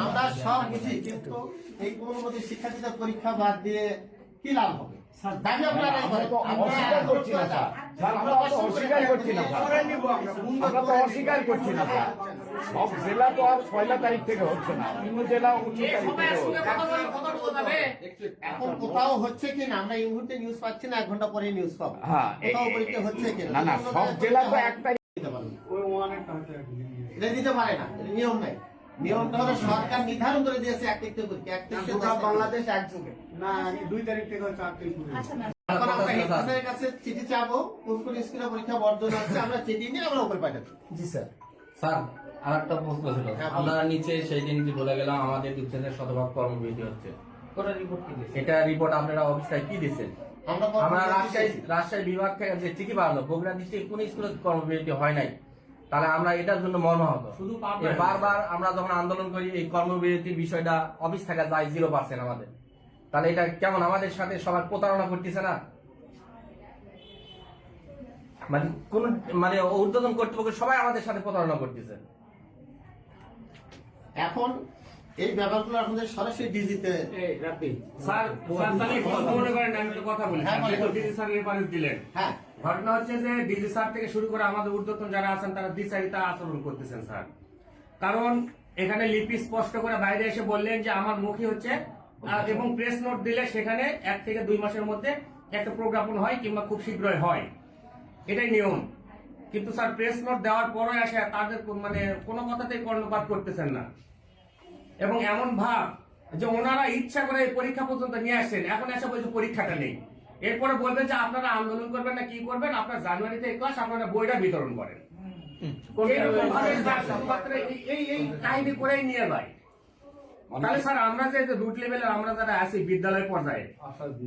আমরা সব বুঝি কিন্তু এই কোমলমতি শিক্ষার্থীদের পরীক্ষা বাদ দিয়ে কি লাভ হবে? অস্বীকার করছি না সব জেলা তো আর পয়লা তারিখ থেকে হচ্ছে না অন্য জেলা এখন কোথাও হচ্ছে কি না? আমরা এই মুহূর্তে নিউজ পাচ্ছি না এক ঘণ্টা পরে নিউজ পাবো। হ্যাঁ, কোথাও পরীক্ষা হচ্ছে কি না? না সব জেলা তো এক তারিখ দিতে পারে না নিয়ম নাই। নিয়মটা হলো সরকার নির্ধারণ করে দিয়েছে এক তারিখ থেকে এক তারিখ থেকে গোটা দশ তারিখ। না দুই তারিখ থেকে হচ্ছে আট তারিখ এখন আমরা হেডমাস্টারের কাছে চিঠি চাবো কোন কোন স্কুলে পরীক্ষা বর্জন আছে আমরা চিঠি নিয়ে আমরা উপরে পাঠাবো জি স্যার। স্যার আর একটা প্রশ্ন ছিল। হ্যাঁ, আমরা নিচে সেই দিন বলে গেলাম আমাদের ডিভিশনের শতভাগ কর্মবিরতি হচ্ছে। এটা রিপোর্ট আপনারা অফিসটায় কি দিচ্ছেন আমরা আমরা রাজশাহী রাজশাহী বিভাগ থেকে যে চিঠি পারল বগুড়া ডিস্ট্রিক্ট কোন স্কুলে কর্মবিরতি হয় নাই? তাহলে আমরা এটার জন্য মর্মাহত। শুধু বারবার আমরা যখন আন্দোলন করি এই কর্মবিরতির বিষয়টা অফিস থাকা যায় জিরো পার্সেন্ট আমাদের। তাহলে এটা কেমন? আমাদের সাথে সবার প্রতারণা করতেছে না? মানে কোন মানে ঊর্ধ্বতন কর্তৃপক্ষ সবাই আমাদের সাথে প্রতারণা করতেছে। এখন এই ব্যাপারগুলো আমাদের সরাসরি ডিজিতে স্যার স্যার তাহলে কথা মনে করেন আমি তো কথা বলি। হ্যাঁ, ডিজি স্যার রেফারেন্স দিলেন। হ্যাঁ। ঘটনা হচ্ছে যে ডিজি স্যার থেকে শুরু করে আমাদের ঊর্ধ্বতন যারা আছেন তারা দ্বিচারিতা আচরণ করতেছেন স্যার। কারণ এখানে লিপি স্পষ্ট করে বাইরে এসে বললেন যে আমার মুখী হচ্ছে এবং প্রেস নোট দিলে সেখানে এক থেকে দুই মাসের মধ্যে একটা প্রজ্ঞাপন হয় কিংবা খুব শীঘ্রই হয়। এটাই নিয়ম। কিন্তু স্যার প্রেস নোট দেওয়ার পরে আসে তাদের মানে কোনো কথাতেই কর্ণপাত করতেছেন না। এবং এমন ভাব যে ওনারা ইচ্ছা করে পরীক্ষা পর্যন্ত নিয়ে আসছেন এখন এসে বলছে পরীক্ষাটা নেই। এরপরে বলবেন যে আপনারা আন্দোলন করবেন না কি করবেন? আপনার জানুয়ারিতে ক্লাস আপনারা বইটা বিতরণ করেন। এরকম ভাবে স্যার শুধুমাত্র এই- এই এই কাহিনী করেই নিয়ে যায়। তাহলে স্যার আমরা যে রুট লেভেলের আমরা যারা আছি বিদ্যালয় পর্যায়ে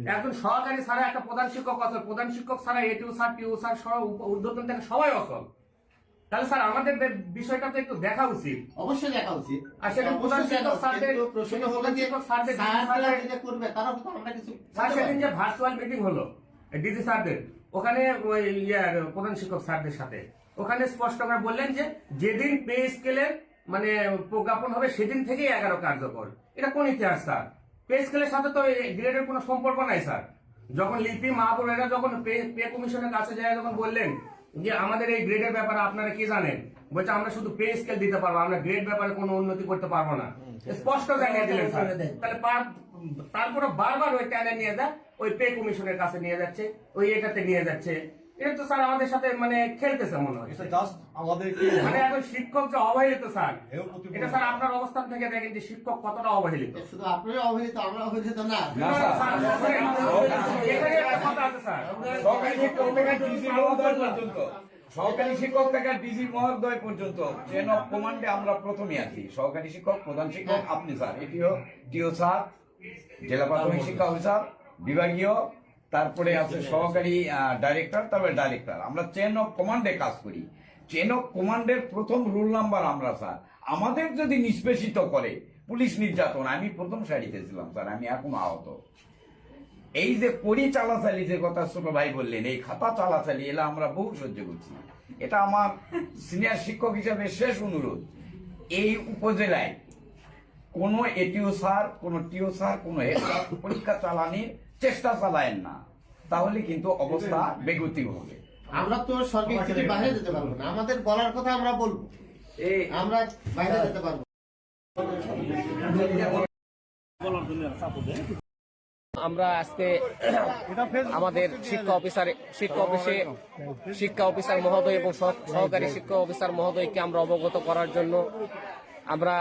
একজন সহকারী ছাড়া একটা প্রধান শিক্ষক আছে প্রধান শিক্ষক ছাড়া স্যার স্যার সহ থেকে সবাই অসল তাহলে স্যার আমাদের বিষয়টা তো একটু দেখা উচিত। অবশ্যই দেখা উচিত। আর সেটা প্রধান শিক্ষক স্যারদের- প্রশ্ন হলো যে স্যারদের যেটা করবে তারা তো আমরা কিছু স্যার সেদিন যে ভার্চুয়াল মিটিং হলো ডিজি স্যারদের ওখানে ওই প্রধান শিক্ষক স্যারদের সাথে। ওখানে স্পষ্ট করে বললেন যে যেদিন পে স্কেলের মানে প্রজ্ঞাপন হবে সেদিন থেকেই এগারো কার্যকর। এটা কোন ইতিহাস স্যার? পে স্কেলের সাথে তো গ্রেডের কোনো সম্পর্ক নাই স্যার। যখন লিপি মাহবুবেরা যখন পে পে কমিশনের কাছে যায় যখন বললেন যে আমাদের এই গ্রেডের ব্যাপারে আপনারা কি জানেন? বলছে আমরা শুধু পে স্কেল দিতে পারব আমরা গ্রেড ব্যাপারে কোনো উন্নতি করতে পারব না। স্পষ্ট জানিয়ে দিলেন স্যার। তাহলে পার- তারপরে বারবার ওই ট্যালেন্ট নিয়ে যায় ওই পে কমিশনের কাছে নিয়ে যাচ্ছে ওই এটাতে নিয়ে যাচ্ছে। এটা তো স্যার আমাদের সাথে মানে খেলতেছে মনে হয়। এটা জাস্ট আমাদেরকে মানে এখন শিক্ষক যে অবহেলিত স্যার। এটা স্যার আপনার অবস্থান থেকে দেখেন যে শিক্ষক কতটা অবহেলিত। শুধু অবহেলিত আমরা অবহেলিত না। না, স্যার। স্যার, এখানে একটা কথা আছে স্যার। সরকারি শিক্ষক থেকে ডিসি মহোদয় পর্যন্ত। সরকারি শিক্ষক থেকে ডিসি মহোদয় পর্যন্ত। চেন অফ কমান্ডে আমরা প্রথমে আছি। সহকারী শিক্ষক প্রধান শিক্ষক আপনি স্যার। এটিও টিও স্যার। জেলা প্রাথমিক শিক্ষা অফিসার বিভাগীয় তারপরে আছে সহকারী ডাইরেক্টর তারপরে ডাইরেক্টর আমরা চেন অফ কমান্ডে কাজ করি। চেন অফ কমান্ডের প্রথম রোল নাম্বার আমরা স্যার আমাদের যদি নিষ্পেষিত করে পুলিশ নির্যাতন আমি প্রথম সারিতে ছিলাম স্যার আমি এখন আহত। এই যে করি চালাচালি যে কথা ছোট ভাই বললেন এই খাতা চালাচালি এলা আমরা বহু সহ্য করছি এটা আমার সিনিয়র শিক্ষক হিসাবে শেষ অনুরোধ। এই উপজেলায় কোনো এটিও স্যার কোনো টিও স্যার কোনো হেড পরীক্ষা চালানির চেষ্টা চালায়েন না তাহলে কিন্তু অবস্থা বেগতিক হবে। আমরা তো সরকারি বাইরে যেতে পারব না। আমাদের বলার কথা আমরা বলব। আমরা বাইরে যেতে পারব আমরা আজকে আমাদের শিক্ষা অফিসার শিক্ষা অফিসে শিক্ষা অফিসার মহোদয় এবং সহকারী শিক্ষা অফিসার মহোদয়কে আমরা অবগত করার জন্য আমরা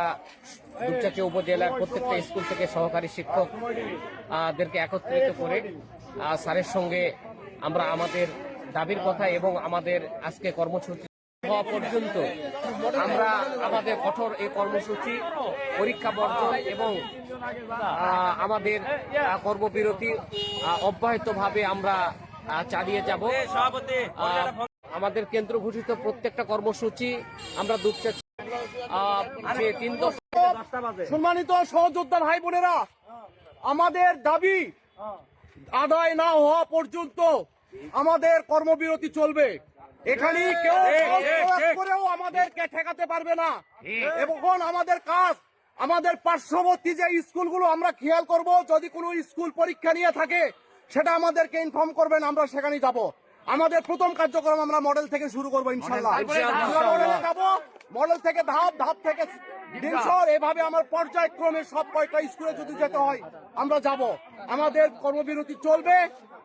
দুপচাচিয়া উপজেলার প্রত্যেকটা স্কুল থেকে সহকারী শিক্ষক দেরকে একত্রিত করে স্যারের সঙ্গে আমরা আমাদের দাবির কথা এবং আমাদের আজকে কর্মসূচি হওয়া পর্যন্ত আমরা আমাদের কঠোর এই কর্মসূচি পরীক্ষা বর্জন এবং আমাদের কর্মবিরতি অব্যাহত ভাবে আমরা চালিয়ে যাব। আমাদের কেন্দ্র ঘোষিত প্রত্যেকটা কর্মসূচি আমরা দশ সম্মানিত সহযোদ্ধা ভাই বোনেরা আমাদের দাবি আদায় না হওয়া পর্যন্ত আমাদের কর্মবিরতি চলবে। এখানে কেউ করেও আমাদেরকে ঠেকাতে পারবে না। এবং আমাদের কাজ আমাদের পার্শ্ববর্তী যে স্কুলগুলো আমরা খেয়াল করব যদি কোনো স্কুল পরীক্ষা নিয়ে থাকে সেটা আমাদেরকে ইনফর্ম করবেন আমরা সেখানে যাব। আমাদের প্রথম কার্যক্রম আমরা মডেল থেকে শুরু করব ইনশাল্লাহ মডেলে যাব। মডেল থেকে ধাপ ধাপ থেকে দিনসর এভাবে আমার পর্যায়ক্রমে সব কয়টা স্কুলে যদি যেতে হয় আমরা যাব। আমাদের কর্মবিরতি চলবে।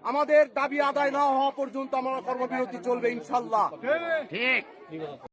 আমাদের দাবি আদায় না হওয়া পর্যন্ত আমরা কর্মবিরতি চলবে ইনশাল্লাহ